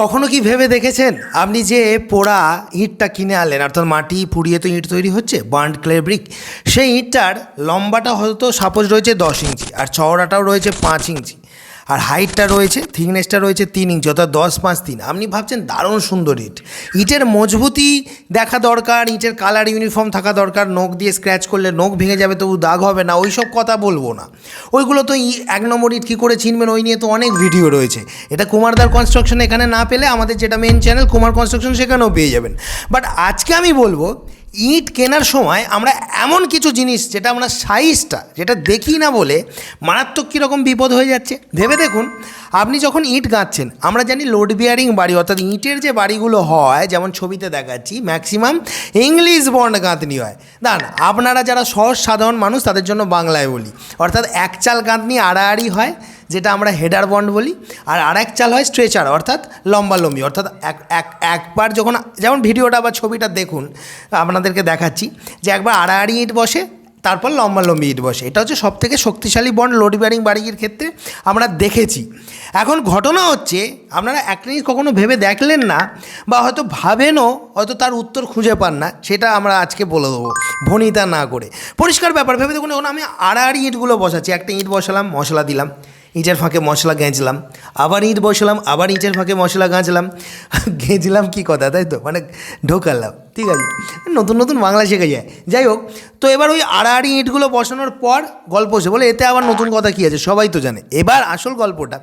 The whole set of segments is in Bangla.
কখনো কি ভেবে দেখেছেন? আপনি যে পোড়া ইঁটটা কিনে আনলেন, অর্থাৎ মাটি পুড়িয়ে তো ইঁট তৈরি হচ্ছে বান্ড ক্লে ব্রিক, সেই ইঁটটার লম্বাটা হয়তো সাপোজ রয়েছে দশ ইঞ্চি, আর চওড়াটাও রয়েছে পাঁচ ইঞ্চি। আর হাইটটা রয়েছে থিকনেসটা রয়েছে তিন ইঞ্চি অর্থাৎ দশ পাঁচ তিন। আপনি ভাবছেন দারুণ সুন্দর ইট ইটের মজবুতি দেখা দরকার, ইটের কালার ইউনিফর্ম থাকা দরকার, নখ দিয়ে স্ক্র্যাচ করলে নখ ভেঙে যাবে তবু দাগ হবে না ওই সব কথা বলব না। ওইগুলো তো এক নম্বর ইট কী করে চিনবেন ওই নিয়ে তো অনেক ভিডিও রয়েছে। এটা কুমারদার কনস্ট্রাকশন এখানে না পেলে আমাদের যেটা মেন চ্যানেল কুমার কনস্ট্রাকশন সেখানেও পেয়ে যাবেন। বাট আজকে আমি বলব ইট কেনার সময় আমরা এমন কিছু জিনিস যেটা আমরা সাইজটা যেটা দেখি না বলে মারাত্মক কীরকম বিপদ হয়ে যাচ্ছে। ভেবে দেখুন, আপনি যখন ইট গাঁথছেন, আমরা জানি লোড বিয়ারিং বাড়ি, অর্থাৎ ইটের যে বাড়িগুলো হয়, যেমন ছবিতে দেখাচ্ছি ম্যাক্সিমাম ইংলিশ বন্ড গাঁথনি হয়। দাঁড়ান, আপনারা যারা সহজ সাধারণ মানুষ, তাদের জন্য বাংলায় বলি। অর্থাৎ এক চাল গাঁথনি আড়াআড়ি হয় যেটা আমরা হেডার বন্ড বলি, আর আরেক চাল হয় স্ট্রেচার অর্থাৎ লম্বা লম্বি, অর্থাৎ এক এক, একবার যখন, যেমন ভিডিওটা বা ছবিটা দেখুন, আপনাদেরকে দেখাচ্ছি, যে একবার আড়াআড়ি ইট বসে, তারপর লম্বা লম্বি ইট বসে। এটা হচ্ছে সবথেকে শক্তিশালী বন্ড লোড ব্যারিং বাড়ির ক্ষেত্রে আমরা দেখেছি। এখন ঘটনা হচ্ছে, আপনারা এক জিনিস কখনো ভেবে দেখলেন না, বা হয়তো ভাবেনও, হয়তো তার উত্তর খুঁজে পান না, সেটা আমরা আজকে বলে দেবো, ভনিতা না করে। পরিষ্কার ব্যাপার, ভেবে দেখুন, এখন আমি আড়াআড়ি ইটগুলো বসাচ্ছি, একটা ইট বসালাম, মশলা দিলাম। ইটের ফাঁকে মশলা গেঁজলাম। আবার ইট বসলাম, আবার ইটের ফাঁকে মশলা গাঁজলাম। গেঁজলাম কি কথা, তাই তো? মানে ঢোকালাম, ঠিক আছে? নতুন নতুন বাংলা শেখা যায়। যাই হোক, তো এবার ওই আড়াআড়ি ইঁটগুলো বসানোর পর গল্প হচ্ছে। বলে এতে আবার নতুন কথা কী আছে? সবাই তো জানে। এবার আসল গল্পটা।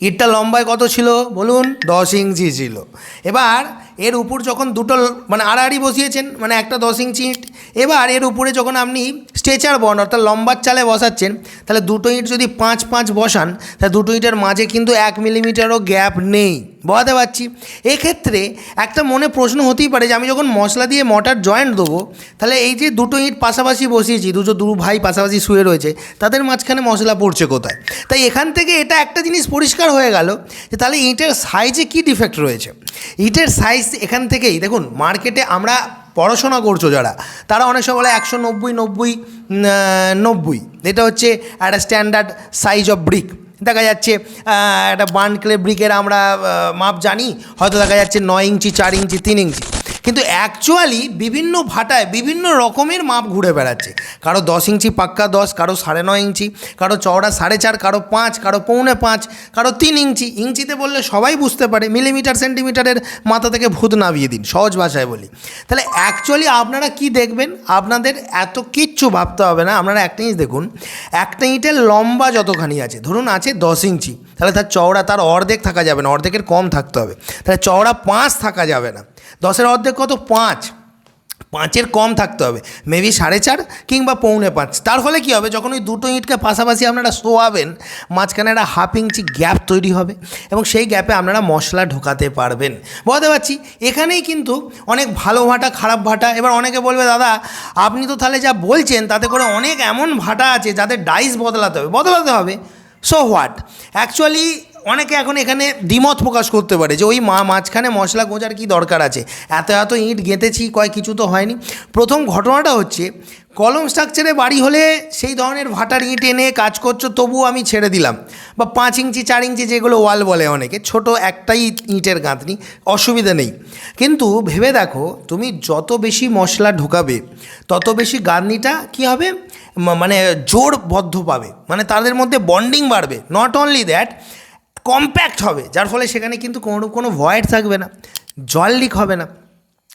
ইটটা লম্বায় কত ছিল? বলুন, দশ ইঞ্চি ছিল। এবার এর উপর যখন দুটো মানে আড়াআড়ি বসিয়েছেন মানে একটা দশ ইঞ্চি ইট এবার এর উপরে যখন আপনি স্ট্রেচার বন অর্থাৎ লম্বার চালে বসাচ্ছেন, তাহলে দুটো ইট যদি পাঁচ পাঁচ বসান, তাহলে দুটো ইটের মাঝে কিন্তু এক মিলিমিটারও গ্যাপ নেই। বোঝাতে পারছি? এক্ষেত্রে একটা মনে প্রশ্ন হতেই পারে যে আমি যখন মশলা দিয়ে মটার জয়েন্ট দেবো, তাহলে এই যে দুটো ইট পাশাপাশি বসিয়েছি, দুটো দু ভাই পাশাপাশি শুয়ে রয়েছে, তাদের মাঝখানে মশলা পড়ছে কোথায়? তাই এখান থেকে এটা একটা জিনিস পরিষ্কার হয়ে গেল যে তাহলে ইটের সাইজে কী ডিফেক্ট রয়েছে? ইটের সাইজ এখান থেকেই, দেখুন মার্কেটে আমরা পড়াশোনা করছ যারা, তারা অনেক সময় বলে একশো নব্বই নব্বই নব্বই। এটা হচ্ছে একটা স্ট্যান্ডার্ড সাইজ অফ ব্রিক দেখা যাচ্ছে একটা বার্ন ক্লে ব্রিকের আমরা মাপ জানি, হয়তো দেখা যাচ্ছে নয় ইঞ্চি, চার ইঞ্চি, তিন ইঞ্চি। কিন্তু অ্যাকচুয়ালি বিভিন্ন ভাটায় বিভিন্ন রকমের মাপ ঘুরে বেড়াচ্ছে। কারও দশ ইঞ্চি পাক্কা দশ, কারও সাড়ে নয় ইঞ্চি, কারও চওড়া সাড়ে চার, কারও পাঁচ, কারও পৌনে পাঁচ, কারও তিন ইঞ্চি। ইঞ্চিতে বললে সবাই বুঝতে পারে মিলিমিটার সেন্টিমিটারের মাথা থেকে ভূত নামিয়ে দিন, সহজ ভাষায় বলি। তাহলে অ্যাকচুয়ালি আপনারা কি দেখবেন? আপনাদের এত কিচ্ছু ভাবতে হবে না। আপনারা একটা ইঞ্চ দেখুন, একটা ইঁটের লম্বা যতখানি আছে, ধরুন আছে দশ ইঞ্চি, তাহলে তার চওড়া, তার অর্ধেক থাকা যাবে না, অর্ধেকের কম থাকতে হবে। তাহলে চওড়া পাঁচ থাকা যাবে না। দশের অর্ধেক কত? পাঁচ। পাঁচের কম থাকতে হবে। মেবি সাড়ে চার কিংবা পৌনে পাঁচ। তার ফলে কী হবে? যখন ওই দুটো ইঁটকে পাশাপাশি আপনারা শোয়াবেন, মাঝখানে একটা হাফ ইঞ্চি গ্যাপ তৈরি হবে এবং সেই গ্যাপে আপনারা মশলা ঢোকাতে পারবেন। বলতে পারছি? এখানেই কিন্তু অনেক ভালো ভাটা, খারাপ ভাটা, এবার অনেকে বলবে, দাদা, আপনি তো তাহলে যা বলছেন, তাতে করে অনেক এমন ভাটা আছে যাদের ডাইস বদলাতে হবে। বদলাতে হবে। সো হোয়াট অ্যাকচুয়ালি অনেকে এখন এখানে দ্বিমত প্রকাশ করতে পারে যে ওই মা মাঝখানে মশলা গোঁজার কি দরকার আছে। এত এত ইট গেঁথেছি কয় কিছু তো হয়নি। প্রথম ঘটনাটা হচ্ছে, কলম স্ট্রাকচারে বাড়ি হলে সেই ধরনের ভাটার ইট এনে কাজ করছ, তবুও আমি ছেড়ে দিলাম। বা পাঁচ ইঞ্চি, চার ইঞ্চি যেগুলো ওয়াল বলে অনেকে, ছোট একটাই ইঁটের গাঁথনি, অসুবিধা নেই। কিন্তু ভেবে দেখো, তুমি যত বেশি মশলা ঢোকাবে, তত বেশি গাঁথনিটা কী হবে? মানে জোরবদ্ধ পাবে। মানে তাদের মধ্যে বন্ডিং বাড়বে। নট অনলি দ্যাট কম্প্যাক্ট হবে, যার ফলে সেখানে কিন্তু কোনো কোনো ভয়েড থাকবে না, জল লিক হবে না।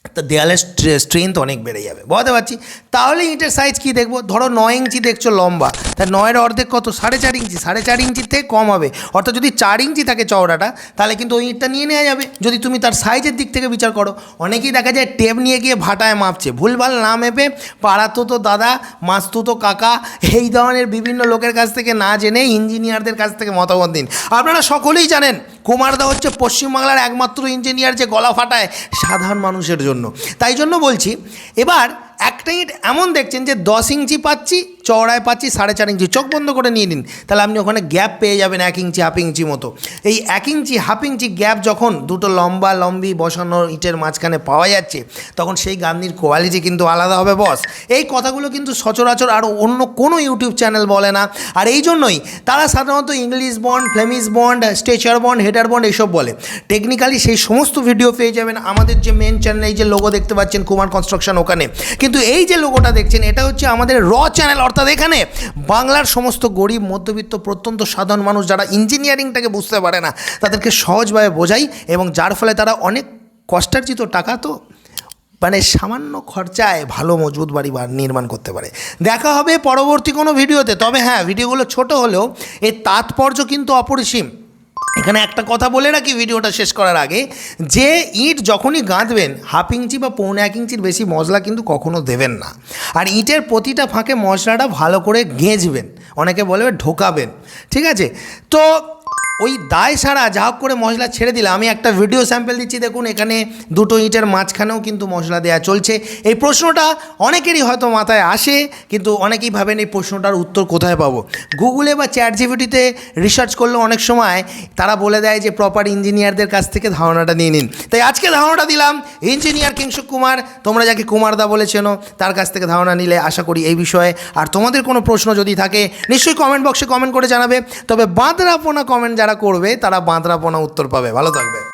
তা দেয়ালের স্ট্রেংথ অনেক বেড়ে যাবে, বুঝতে পারছি? তাহলে ইঁটের সাইজ কী দেখব? ধরো নয় ইঞ্চি দেখছ লম্বা, তা নয়ের অর্ধেক কত? সাড়ে চার ইঞ্চি, সাড়ে চার ইঞ্চির থেকে কম হবে। অর্থাৎ যদি চার ইঞ্চি থাকে চওড়াটা, তাহলে কিন্তু ওই ইঁটটা নিয়ে নেওয়া যাবে। যদি তুমি তার সাইজের দিক থেকে বিচার করো, অনেকেই দেখা যায় টেপ নিয়ে গিয়ে ভাটায় মাপছে। ভুলভাল না মেপে পাড়াতো তো দাদা মাস্তুতো তো কাকা, এই ধরনের বিভিন্ন লোকের কাছ থেকে না জেনে ইঞ্জিনিয়ারদের কাছ থেকে মতামত দিন আপনারা সকলেই জানেন কুমারদা হচ্ছে পশ্চিমবাংলার একমাত্র ইঞ্জিনিয়ার যে গলা ফাটায় সাধারণ মানুষের জন্য। তাই জন্য বলছি, এবার একটা ইট এমন দেখছেন যে দশ ইঞ্চি পাচ্ছি চওড়ায় পাচ্ছি, সাড়ে চার ইঞ্চি। চোখ বন্ধ করে নিয়ে নিন। তাহলে আপনি ওখানে গ্যাপ পেয়ে যাবেন এক ইঞ্চি, হাফ ইঞ্চি মতো। এই এক ইঞ্চি, হাফ ইঞ্চি গ্যাপ যখন দুটো লম্বা, লম্বি বসানো ইটের মাঝখানে পাওয়া যাচ্ছে, তখন সেই গান্ধীর কোয়ালিটি কিন্তু আলাদা হবে, বস। এই কথাগুলো কিন্তু সচরাচর আর অন্য কোনো ইউটিউব চ্যানেল বলে না। আর এই জন্যই তারা সাধারণত English bond, Flemish bond stretcher bond, header bond এইসব বলে। টেকনিক্যালি সেই সমস্ত ভিডিও পেয়ে যাবেন আমাদের যে মেন চ্যানেল এই যে লোগো দেখতে পাচ্ছেন কুমার কনস্ট্রাকশন ওখানে। কিন্তু এই যে লোগোটা দেখছেন, এটা হচ্ছে আমাদের র চ্যানেল অর্থাৎ এখানে বাংলার সমস্ত গরিব, মধ্যবিত্ত, প্রত্যন্ত সাধারণ মানুষ যারা ইঞ্জিনিয়ারিংটাকে বুঝতে পারে না, তাদেরকে সহজভাবে বোঝাই এবং যার ফলে তারা অনেক কষ্টার্জিত টাকা তো মানে সামান্য খরচায় ভালো মজবুত বাড়ি নির্মাণ করতে পারে। দেখা হবে পরবর্তী কোনো ভিডিওতে। তবে হ্যাঁ ভিডিওগুলো ছোট হলেও এর তাৎপর্য কিন্তু অপরিসীম। এখানে একটা কথা বলে রাখি ভিডিওটা শেষ করার আগে, যে ইট যখনই গাঁথবেন হাফ ইঞ্চি বা পৌনে এক ইঞ্চির বেশি মশলা কিন্তু কখনো দেবেন না। আর ইটের প্রতিটা ফাঁকে মশলাটা ভালো করে গেঁজবেন, অনেকে বলবে ঢোকাবেন, ঠিক আছে? তো ওই দায় সারা যা করে মশলা ছেড়ে দিলে, আমি একটা ভিডিও স্যাম্পেল দিচ্ছি, দেখুন, এখানে দুটো ইটের মাঝখানেও কিন্তু মশলা দেওয়া চলছে। এই প্রশ্নটা অনেকেরই হয়তো মাথায় আসে, কিন্তু অনেকেই ভাবেন এই প্রশ্নটার উত্তর কোথায় পাবো। গুগলে বা চ্যাট জিপিটিতে রিসার্চ করলে অনেক সময় তারা বলে দেয় যে প্রপার ইঞ্জিনিয়ারদের কাছ থেকে ধারণাটা নিয়ে নিন। তাই আজকে ধারণাটা দিলাম ইঞ্জিনিয়ার কিংশুক কুমার, তোমরা যাকে কুমারদা বলেছেনো তার কাছ থেকে ধারণা নিলে আশা করি এই বিষয়ে আর তোমাদের কোনো প্রশ্ন যদি থাকে, নিশ্চয়ই কমেন্ট বক্সে কমেন্ট করে জানাবে। তবে বাঁদরাপোনা কমেন্ট যারা করবে তারা বাঁদরাপনা উত্তর পাবে। ভালো থাকবে।